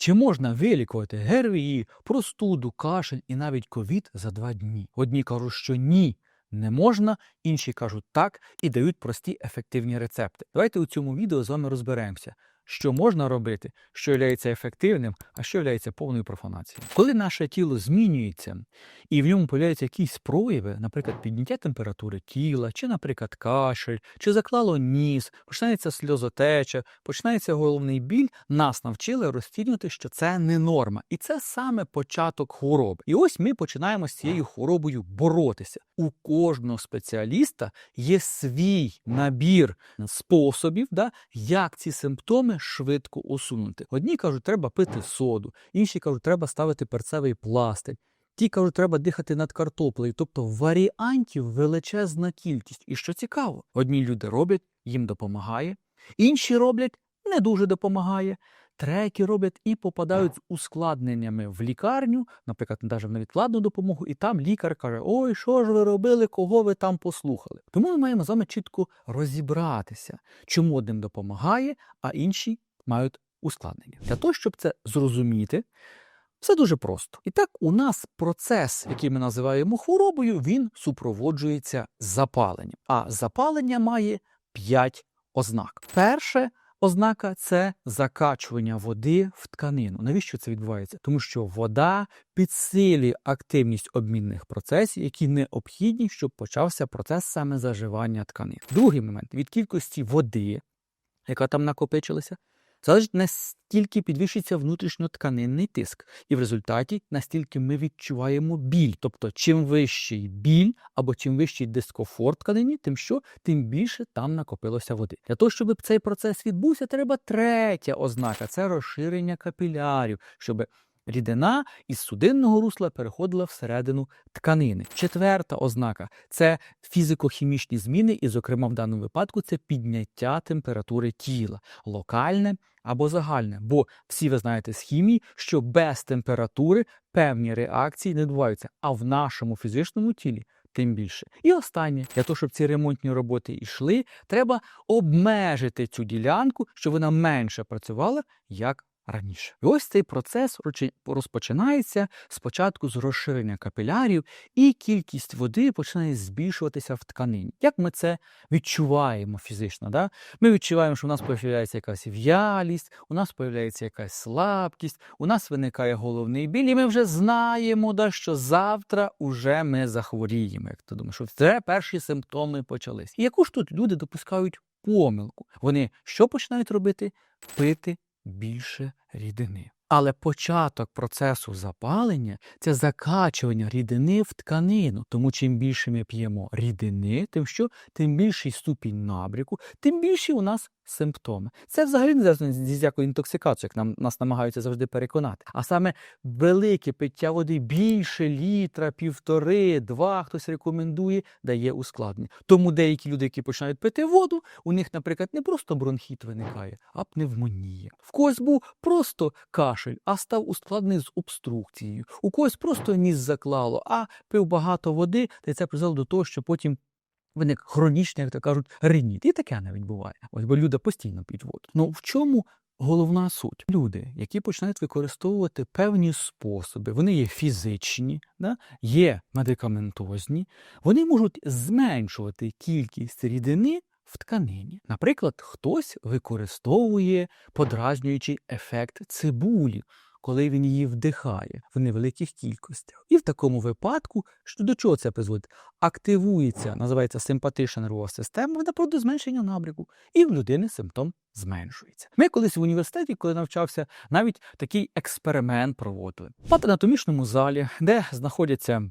Чи можна вилікувати ГРВІ, простуду, кашель і навіть ковід за два дні? Одні кажуть, що ні, не можна, інші кажуть так і дають прості ефективні рецепти. Давайте у цьому відео з вами розберемося, що можна робити, що є ефективним, а що є повною профанацією. Коли наше тіло змінюється і в ньому появляються якісь прояви, наприклад, підняття температури тіла, чи, наприклад, кашель, чи заклало ніс, починається сльозотеча, починається головний біль, нас навчили розцінювати, що це не норма. І це саме початок хвороби. І ось ми починаємо з цією хворобою боротися. У кожного спеціаліста є свій набір способів, да, як ці симптоми швидко усунути. Одні кажуть, треба пити соду, інші кажуть, треба ставити перцевий пластик. Ті кажуть, треба дихати над картоплею. Тобто варіантів величезна кількість. І що цікаво, одні люди роблять, їм допомагає, інші роблять, не дуже допомагає. Треті роблять і попадають з ускладненнями в лікарню, наприклад, навіть в невідкладну допомогу, і там лікар каже: Ой, що ж ви робили, кого ви там послухали. Тому ми маємо з вами чітко розібратися, чому одним допомагає, а інші мають ускладнення. Для того, щоб це зрозуміти, все дуже просто. І так, у нас процес, який ми називаємо хворобою, він супроводжується запаленням. А запалення має 5 ознак. Перше ознака це закачування води в тканину. Навіщо це відбувається? Тому що вода підсилює активність обмінних процесів, які необхідні, щоб почався процес саме заживання тканин. Другий момент від кількості води, яка там накопичилася, залежить настільки підвищиться внутрішньотканинний тиск, і в результаті настільки ми відчуваємо біль. Тобто, чим вищий біль або чим вищий дискомфорт тканині, тим що, тим більше там накопилося води. Для того, щоб цей процес відбувся, треба третя ознака це розширення капілярів, щоб Рідина із судинного русла переходила всередину тканини. Четверта ознака це фізико-хімічні зміни, і, зокрема, в даному випадку це підняття температури тіла, локальне або загальне. Бо всі ви знаєте з хімії, що без температури певні реакції не відбуваються, а в нашому фізичному тілі. Тим більше. І останнє, для того, щоб ці ремонтні роботи йшли, треба обмежити цю ділянку, щоб вона менше працювала як раніше. І ось цей процес розпочинається спочатку з розширення капілярів, і кількість води починає збільшуватися в тканині. Як ми це відчуваємо фізично? Да? Ми відчуваємо, що у нас появляється якась в'ялість, у нас появляється якась слабкість, у нас виникає головний біль, і ми вже знаємо, да, що завтра уже ми захворіємо. Як ти думаєш, це перші симптоми почались. І яку ж тут люди допускають помилку? Вони що починають робити? Пити більше рідини. Але початок процесу запалення це закачування рідини в тканину. Тому чим більше ми п'ємо рідини, тим що тим більший ступінь набріку, тим більший у нас симптоми. Це взагалі не зв'язано з якою інтоксикацією, як нам нас намагаються завжди переконати. А саме велике пиття води більше літра, півтори, два, хтось рекомендує, дає ускладнення. Тому деякі люди, які починають пити воду, у них, наприклад, не просто бронхіт виникає, а пневмонія. В когось був просто кашель, а став ускладнений з обструкцією. У когось просто ніс заклало, а пив багато води, та й це призвело до того, що потім виник хронічний, як то кажуть, реніт. І таке навіть буває. Ось бо люди постійно п'ють воду. Ну в чому головна суть? Люди, які починають використовувати певні способи, вони є фізичні, да? є медикаментозні, вони можуть зменшувати кількість рідини. В тканині. Наприклад, хтось використовує подразнюючий ефект цибулі, коли він її вдихає в невеликих кількостях. І в такому випадку, що до чого це призводить? Активується, називається симпатична нервова система, вона до зменшення набряку, і в людини симптом зменшується. Ми колись в університеті, коли навчався, навіть такий експеримент проводили. В патанатомічному залі, де знаходяться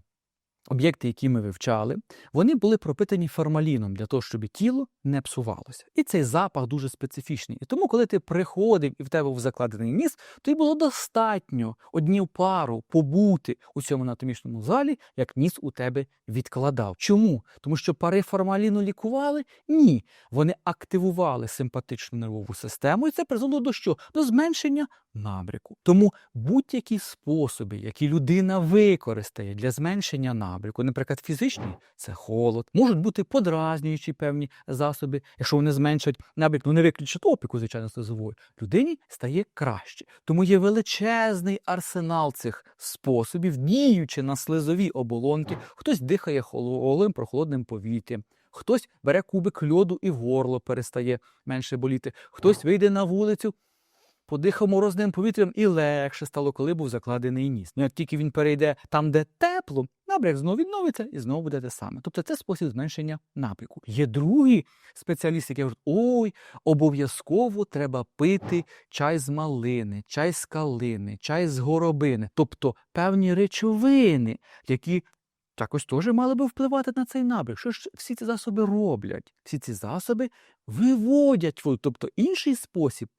Об'єкти, які ми вивчали, вони були пропитані формаліном для того, щоб тіло не псувалося. І цей запах дуже специфічний. І тому, коли ти приходив і в тебе був закладений ніс, то й було достатньо однів пару побути у цьому анатомічному залі, як ніс у тебе відкладав. Чому? Тому що пари формаліну лікували? Ні. Вони активували симпатичну нервову систему, і це призвело до що? До зменшення набряку. Тому будь-які способи, які людина використає для зменшення набряку, набряку. Наприклад, фізичний це холод, можуть бути подразнюючі певні засоби, якщо вони зменшать набряк, ну не виключать опіку, звичайно, слизовою, людині стає краще. Тому є величезний арсенал цих способів, діючи на слизові оболонки. Хтось дихає холодним, прохолодним повітрям. Хтось бере кубик льоду і горло перестає менше боліти. Хтось вийде на вулицю, подихав морозним повітрям і легше стало, коли був закладений ніс. Ну як тільки він перейде там, де тепло, набряк знову відновиться і знову буде те саме. Тобто це спосіб зменшення напряку. Є другий спеціаліст, який говорить, ой, обов'язково треба пити чай з малини, чай з калини, чай з горобини, тобто певні речовини, які також теж мали би впливати на цей набряк. Що ж всі ці засоби роблять? Всі ці засоби виводять тобто інший спосіб.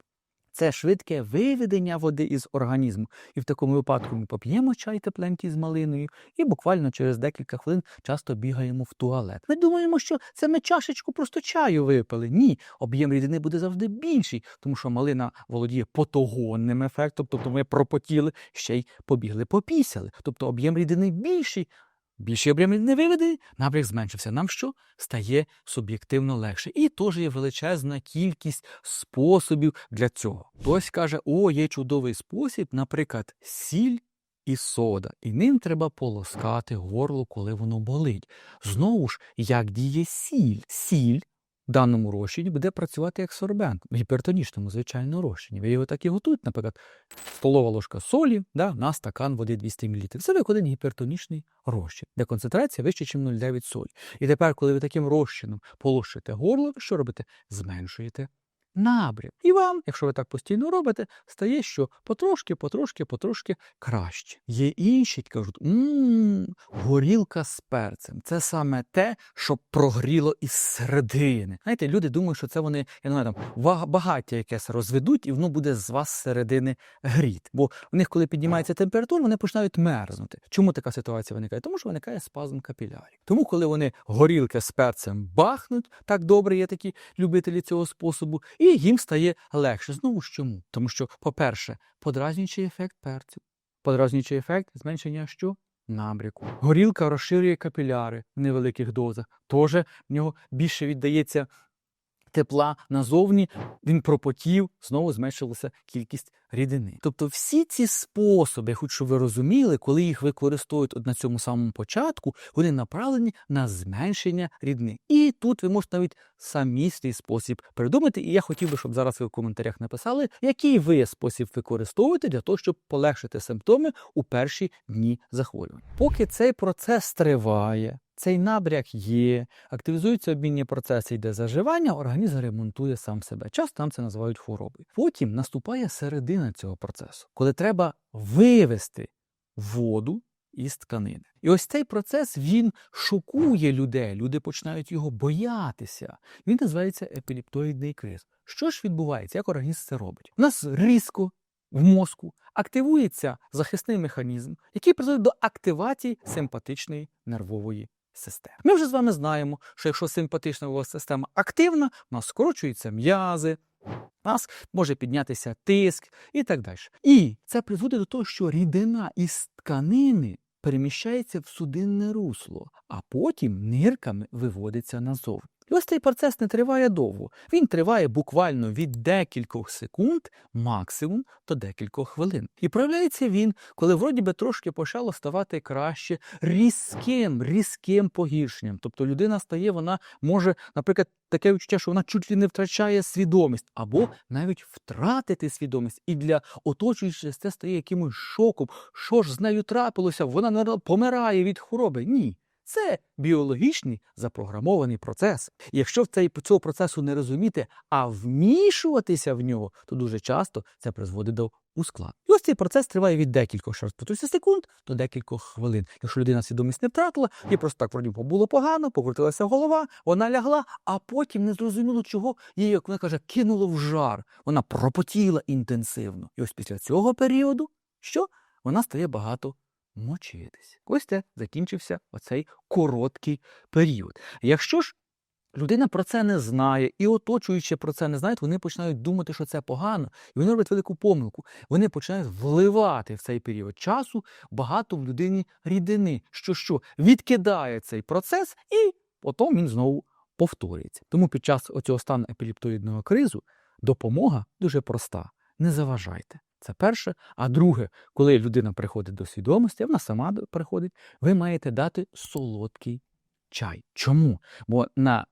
Це швидке виведення води із організму. І в такому випадку ми поп'ємо чай тепленький з малиною і буквально через декілька хвилин часто бігаємо в туалет. Ми думаємо, що це ми чашечку просто чаю випили. Ні, об'єм рідини буде завжди більший, тому що малина володіє потогонним ефектом, тобто ми пропотіли, ще й побігли, попісяли. Тобто об'єм рідини більший. Більший об'єм не виведе, набряк зменшився. Нам що стає суб'єктивно легше. І теж є величезна кількість способів для цього. Хтось каже, о, є чудовий спосіб, наприклад, сіль і сода. І ним треба полоскати горло, коли воно болить. Знову ж, як діє сіль? Сіль даному розчині буде працювати як сорбент в гіпертонічному, звичайно, розчині. Ви його так і готують, наприклад, столова ложка солі да, на стакан води 200 мл. Це виходить гіпертонічний розчин, де концентрація вища, ніж 0,9 солі. І тепер, коли ви таким розчином полощите горло, ви що робите? Зменшуєте набряк. І вам, якщо ви так постійно робите, стає що потрошки, потрошки, потрошки краще. Є інші, які кажуть, мм, горілка з перцем. Це саме те, що прогріло із середини. Знаєте, люди думають, що це вони, я не знаю, там багаття якесь розведуть, і воно буде з вас з середини гріти. Бо в них, коли піднімається температура, вони починають мерзнути. Чому така ситуація виникає? Тому що виникає спазм капілярів. Тому, коли вони горілки з перцем бахнуть, так добре є такі любителі цього способу, і їм стає легше. Знову ж чому? Тому що, по-перше, подразнюючий ефект перцю. Подразнюючий ефект зменшення що? Набряку. Горілка розширює капіляри в невеликих дозах. Тож в нього більше віддається тепла назовні, він пропотів, знову зменшилася кількість рідини. Тобто всі ці способи, хоч щоб ви розуміли, коли їх використовують от на цьому самому початку, вони направлені на зменшення рідини. І тут ви можете навіть самі свій спосіб придумати. І я хотів би, щоб зараз ви в коментарях написали, який ви спосіб використовуєте для того, щоб полегшити симптоми у перші дні захворювання. Поки цей процес триває. Цей набряк є, активізуються обмінні процеси, йде заживання, організм ремонтує сам себе. Часто нам це називають хворобою. Потім наступає середина цього процесу, коли треба вивести воду із тканини. І ось цей процес він шокує людей. Люди починають його боятися. Він називається епіліптоїдний криз. Що ж відбувається? Як організм це робить? У нас різко в мозку активується захисний механізм, який призводить до активації симпатичної нервової системи. Ми вже з вами знаємо, що якщо симпатична нервова система активна, у нас скорочуються м'язи, у нас може піднятися тиск і так далі. І це призводить до того, що рідина із тканини переміщається в судинне русло, а потім нирками виводиться назовні. І ось цей процес не триває довго. Він триває буквально від декількох секунд, максимум до декількох хвилин. І проявляється він, коли вроді би трошки почало ставати краще різким, різким погіршенням. Тобто людина стає, вона може, наприклад, таке відчуття, що вона чуть ли не втрачає свідомість, або навіть втратити свідомість. І для оточуючих це стає якимось шоком. Що ж з нею трапилося? Вона помирає від хвороби. Ні. Це біологічний запрограмований процес. І якщо в цей цього процесу не розуміти, а вмішуватися в нього, то дуже часто це призводить до ускладнень. І ось цей процес триває від декількох раз повторюся, секунд до декількох хвилин. Якщо людина свідомість не втратила, їй просто так вроді було погано, покрутилася голова, вона лягла, а потім не зрозуміло чого її, як вона каже, кинуло в жар. Вона пропотіла інтенсивно. І ось після цього періоду що вона стає багато мочитись. Ось це закінчився оцей короткий період. Якщо ж Людина про це не знає, і оточуючи про це не знають, вони починають думати, що це погано, і вони роблять велику помилку. Вони починають вливати в цей період часу багато в людині рідини, що що відкидає цей процес, і потім він знову повторюється. Тому під час оцього стану епіліптоїдного кризу допомога дуже проста. Не заважайте. Це перше. А друге, коли людина приходить до свідомості, вона сама приходить, ви маєте дати солодкий чай. Чому? Бо на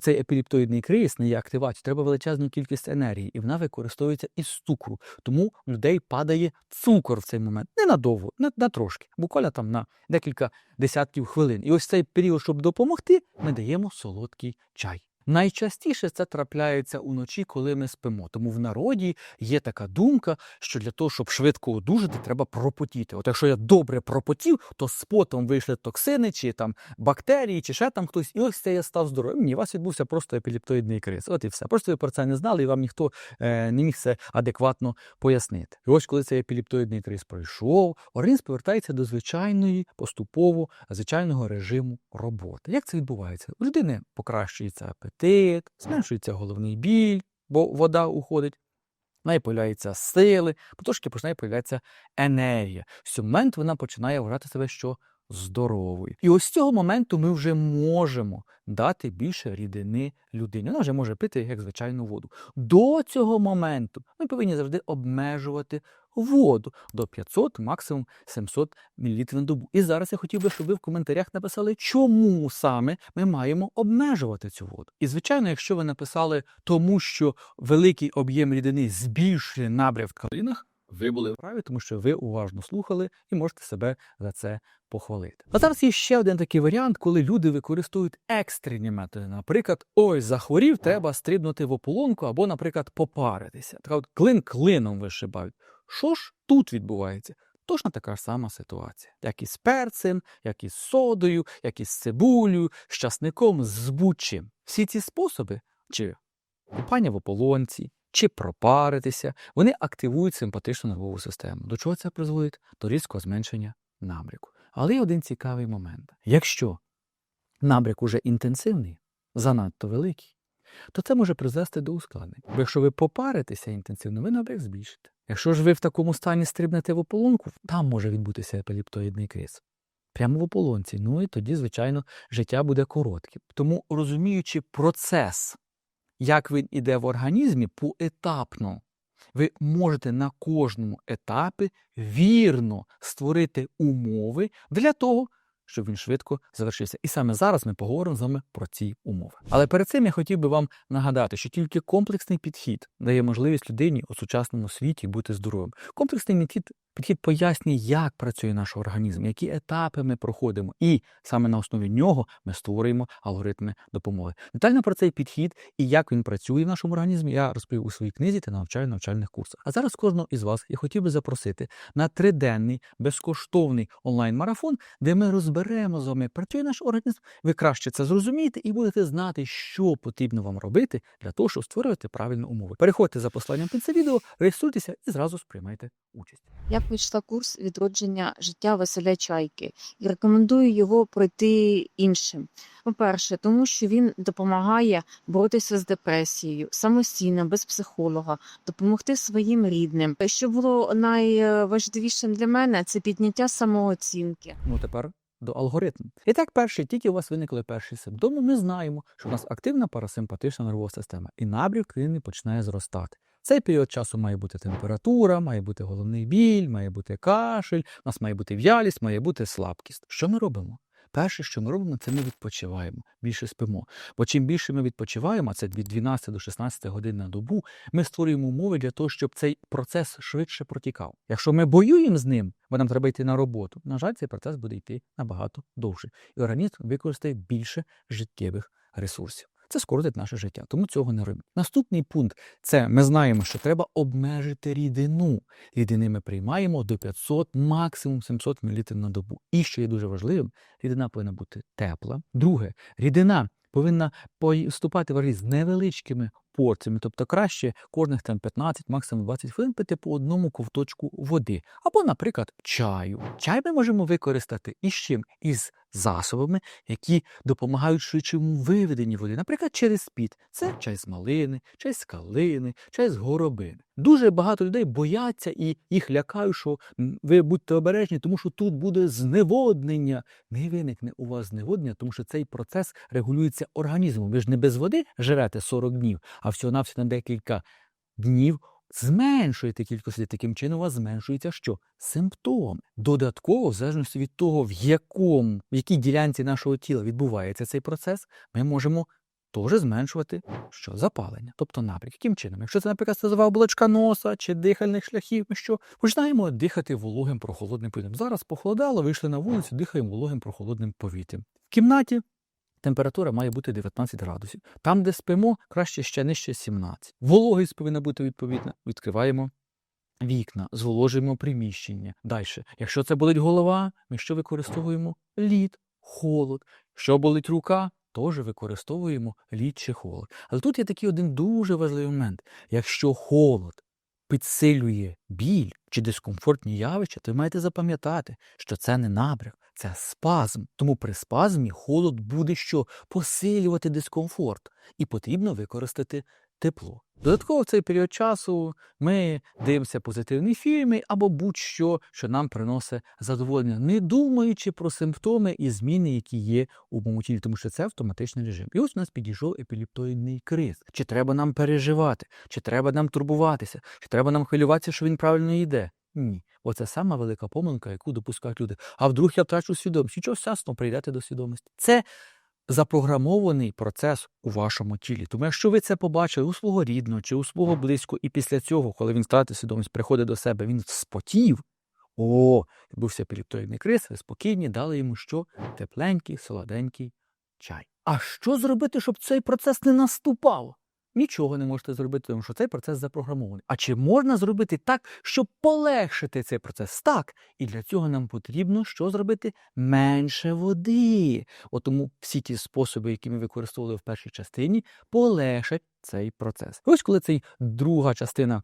цей епіліптоїдний криз, на її активацію, треба величезну кількість енергії, і вона використовується із цукру. Тому в людей падає цукор в цей момент. Не надовго, на, на трошки, буквально там на декілька десятків хвилин. І ось цей період, щоб допомогти, ми даємо солодкий чай. Найчастіше це трапляється уночі, коли ми спимо. Тому в народі є така думка, що для того, щоб швидко одужати, треба пропотіти. От якщо я добре пропотів, то з потом вийшли токсини, чи там бактерії, чи ще там хтось, і ось це я став здоровим. Ні, у вас відбувся просто епіліптоїдний криз. От і все. Просто ви про це не знали, і вам ніхто е, не міг це адекватно пояснити. І ось коли цей епіліптоїдний криз пройшов, організм повертається до звичайної поступово звичайного режиму роботи. Як це відбувається? У людини покращується апетит, зменшується головний біль, бо вода уходить. В неї появляються сили, потрошки починає появлятися енергія. В цей момент вона починає вважати себе що здоровою. І ось з цього моменту ми вже можемо дати більше рідини людині. Вона вже може пити як звичайну воду. До цього моменту ми повинні завжди обмежувати воду до 500, максимум 700 мл на добу. І зараз я хотів би, щоб ви в коментарях написали, чому саме ми маємо обмежувати цю воду. І звичайно, якщо ви написали тому, що великий об'єм рідини збільшує набряв в калинах, ви були праві, тому що ви уважно слухали і можете себе за це похвалити. А зараз є ще один такий варіант, коли люди використовують екстрені методи. Наприклад, ой, захворів, треба стрибнути в ополонку або, наприклад, попаритися. Така от клин клином вишибають. Що ж тут відбувається? Точно така ж сама ситуація, як і з перцем, як і з содою, як і з цибулею, з часником, з будь-чим. Всі ці способи, чи купання в ополонці, чи пропаритися, вони активують симпатичну нервову систему. До чого це призводить? До різкого зменшення набряку. Але є один цікавий момент. Якщо набряк уже інтенсивний, занадто великий, то це може призвести до ускладнень. Бо якщо ви попаритеся інтенсивно, ви набряк збільшите. Якщо ж ви в такому стані стрибнете в ополонку, там може відбутися епіліптоїдний криз. Прямо в ополонці. Ну і тоді, звичайно, життя буде коротким. Тому розуміючи процес, як він іде в організмі поетапно, ви можете на кожному етапі вірно створити умови для того, щоб він швидко завершився. І саме зараз ми поговоримо з вами про ці умови. Але перед цим я хотів би вам нагадати, що тільки комплексний підхід дає можливість людині у сучасному світі бути здоровим. Комплексний підхід, підхід пояснює, як працює наш організм, які етапи ми проходимо, і саме на основі нього ми створюємо алгоритми допомоги. Детально про цей підхід і як він працює в нашому організмі, я розповів у своїй книзі та навчаю навчальних курсах. А зараз кожного із вас я хотів би запросити на триденний безкоштовний онлайн-марафон, де ми розберемо з вами, працює наш організм. Ви краще це зрозумієте і будете знати, що потрібно вам робити для того, щоб створювати правильні умови. Переходьте за посланням під це відео, реєструйтеся і зразу сприймайте участь. Я пройшла курс відродження життя Василя Чайки і рекомендую його пройти іншим. По-перше, тому що він допомагає боротися з депресією самостійно, без психолога, допомогти своїм рідним. Що було найважливішим для мене, це підняття самооцінки. Ну тепер до алгоритму. І так, перший, тільки у вас виникли перші симптоми, ми знаємо, що у нас активна парасимпатична нервова система, і набряк клітини починає зростати. Цей період часу має бути температура, має бути головний біль, має бути кашель, у нас має бути в'ялість, має бути слабкість. Що ми робимо? Перше, що ми робимо, це ми відпочиваємо, більше спимо. Бо чим більше ми відпочиваємо, а це від 12 до 16 годин на добу, ми створюємо умови для того, щоб цей процес швидше протікав. Якщо ми воюємо з ним, бо нам треба йти на роботу, на жаль, цей процес буде йти набагато довше. І організм використає більше життєвих ресурсів. Це скоротить наше життя, тому цього не робимо. Наступний пункт це ми знаємо, що треба обмежити рідину. Рідини ми приймаємо до 500, максимум 700 мл на добу. І що є дуже важливим, рідина повинна бути тепла. Друге, рідина повинна поступати в організм з невеличкими порціями. Тобто краще кожних там 15, максимум 20 хвилин пити по одному ковточку води. Або, наприклад, чаю. Чай ми можемо використати із чим? Із засобами, які допомагають швидшому виведенні води. Наприклад, через піт. Це чай з малини, чай з калини, чай з горобини. Дуже багато людей бояться і їх лякають, що ви будьте обережні, тому що тут буде зневоднення. Не виникне у вас зневоднення, тому що цей процес регулюється організмом. Ви ж не без води живете 40 днів, а всього-навсього на декілька днів зменшуєте кількість води. Таким чином у вас зменшується що? Симптоми. Додатково, в залежності від того, в якому, в якій ділянці нашого тіла відбувається цей процес, ми можемо теж зменшувати що запалення, тобто напрямок. Яким чином? Якщо це, наприклад, стазова оболочка носа чи дихальних шляхів, ми що починаємо дихати вологим прохолодним повітрям. Зараз похолодало, вийшли на вулицю, дихаємо вологим прохолодним повітрям. В кімнаті температура має бути 19 градусів. Там, де спимо, краще ще нижче 17. Вологість повинна бути відповідна. Відкриваємо вікна, зволожуємо приміщення. Далі, якщо це болить голова, ми що використовуємо? Лід, холод. Що болить рука, теж використовуємо лід чи холод. Але тут є такий один дуже важливий момент. Якщо холод підсилює біль чи дискомфортні явища, то ви маєте запам'ятати, що це не набряк, це спазм. Тому при спазмі холод буде що посилювати дискомфорт, і потрібно використати тепло. Додатково в цей період часу ми дивимося позитивні фільми або будь-що, що нам приносить задоволення, не думаючи про симптоми і зміни, які є у моєму тілі, тому що це автоматичний режим. І ось у нас підійшов епіліптоїдний криз. Чи треба нам переживати, чи треба нам турбуватися, чи треба нам хвилюватися, що він правильно йде? Ні. Оце сама велика помилка, яку допускають люди. А вдруг я втрачу свідомість? Нічого вчасно прийдете до свідомості. Це запрограмований процес у вашому тілі. Тому якщо ви це побачили у свого рідного чи у свого близького, і після цього, коли він втратив свідомість, приходить до себе, він спотів. О, відбувся епіліптоїдний криз, ви спокійні, дали йому що? Тепленький, солоденький чай. А що зробити, щоб цей процес не наступав? Нічого не можете зробити, тому що цей процес запрограмований. А чи можна зробити так, щоб полегшити цей процес? Так. І для цього нам потрібно що зробити? Менше води. От тому всі ті способи, які ми використовували в першій частині, полегшать цей процес. Ось коли цей друга частина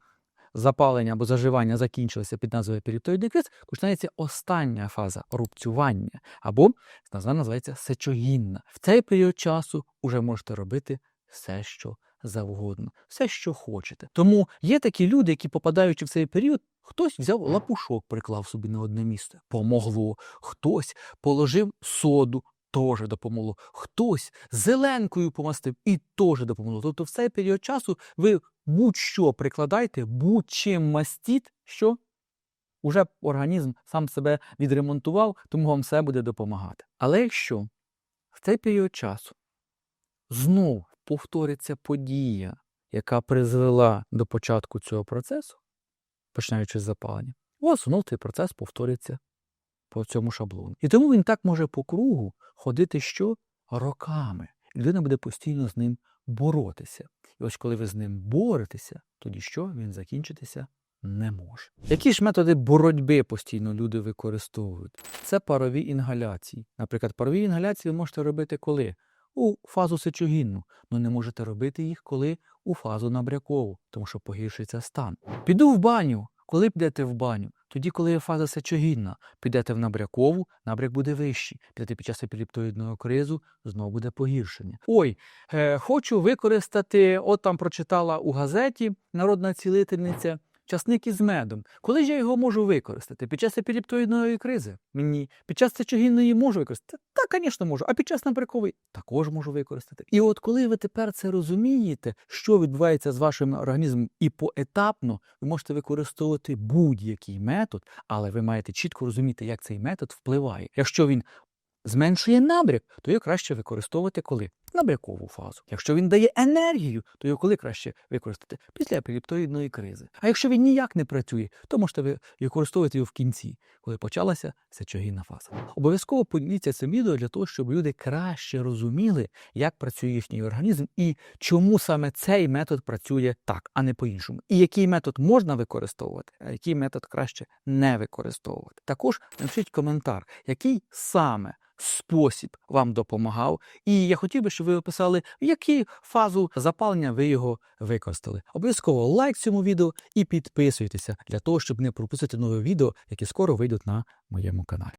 запалення або заживання закінчилася під назвою періптоїдний криз, починається остання фаза рубцювання, або назва називається сечогінна. В цей період часу вже можете робити все, що завгодно, все, що хочете. Тому є такі люди, які, попадаючи в цей період, хтось взяв лапушок, приклав собі на одне місце, помогло, хтось положив соду. Теж допомогло. Хтось зеленкою помастив і теж допомогло. Тобто, в цей період часу ви будь-що прикладайте, будь-чим мастіть, що уже організм сам себе відремонтував, тому вам все буде допомагати. Але якщо в цей період часу знов повториться подія, яка призвела до початку цього процесу, починаючи з запалення, у вас знов цей процес повториться по цьому шаблону. І тому він так може по кругу ходити що роками. Людина буде постійно з ним боротися. І ось коли ви з ним боретеся, тоді що він закінчитися не може. Які ж методи боротьби постійно люди використовують? Це парові інгаляції. Наприклад, парові інгаляції ви можете робити коли? У фазу сечогінну, але не можете робити їх коли у фазу набрякову, тому що погіршиться стан. Піду в баню. Коли підете в баню? Тоді, коли є фаза сечогінна, підете в набрякову, набряк буде вищий. Підете під час епіліптоїдного кризу, знову буде погіршення. Ой, е, хочу використати, от там прочитала у газеті народна цілительниця. Часник із медом. Коли ж я його можу використати? Під час епіліптоїдної кризи? Ні. Під час сечогінної можу використати? Так, звісно, можу. А під час набрякової також можу використати. І от коли ви тепер це розумієте, що відбувається з вашим організмом, і поетапно ви можете використовувати будь-який метод, але ви маєте чітко розуміти, як цей метод впливає. Якщо він зменшує набряк, то його краще використовувати коли? Набрякову фазу. Якщо він дає енергію, то його коли краще використати? Після епіліптоїдної кризи. А якщо він ніяк не працює, то можете ви використовувати його в кінці, коли почалася сечогінна фаза. Обов'язково поділіться цим відео для того, щоб люди краще розуміли, як працює їхній організм і чому саме цей метод працює так, а не по-іншому. І який метод можна використовувати, а який метод краще не використовувати. Також напишіть коментар, який саме спосіб вам допомагав. І я хотів би, щоб що ви описали, в яку фазу запалення ви його використали. Обов'язково лайк цьому відео і підписуйтеся для того, щоб не пропустити нові відео, які скоро вийдуть на моєму каналі.